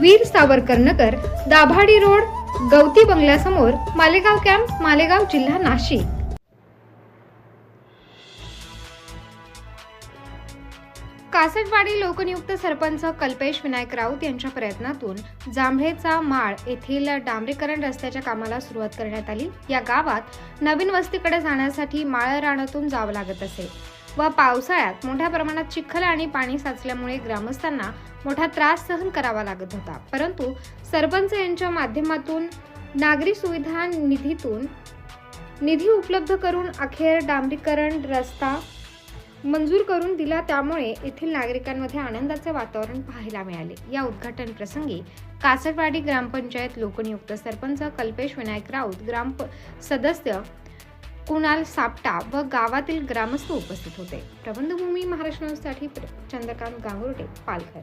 Veer Savarkar Nagar Dabhadi road गवती बंगल्यासमोर Malegaon camp Malegaon जिल्हा नाशिक. कासटवाडी लोकनियुक्त सरपंच कल्पेश विनायक राऊत यांच्या प्रयत्नातून जांभळेचा माळ येथील डांबरीकरण रस्त्याच्या कामाला सुरुवात करण्यात आली. या गावात नवीन वस्तीकडे जाण्यासाठी माळरानातून जावं लागत असे. व पावसाळ्यात मोठ्या प्रमाणात चिखल आणि पाणी साचल्यामुळे ग्रामस्थांना मोठा त्रास सहन करावा लागत होता. परंतु सरपंच यांच्या माध्यमातून नागरी सुविधा निधीतून निधी उपलब्ध करून अखेर डांबरीकरण रस्ता मंजूर करून दिला. त्यामुळे येथील नागरिकांमध्ये आनंदाचे वातावरण पाहायला मिळाले. या उद्घाटन प्रसंगी कासटवाडी ग्रामपंचायत लोकनियुक्त सरपंच कल्पेश विनायक राऊत ग्राम सदस्य कुणाल सापटा व गावातील ग्रामस्थ उपस्थित होते. प्रबंधभूमी महाराष्ट्र न्यूजसाठी प्र- चंद्रकांत गांगुर्डे पालघर.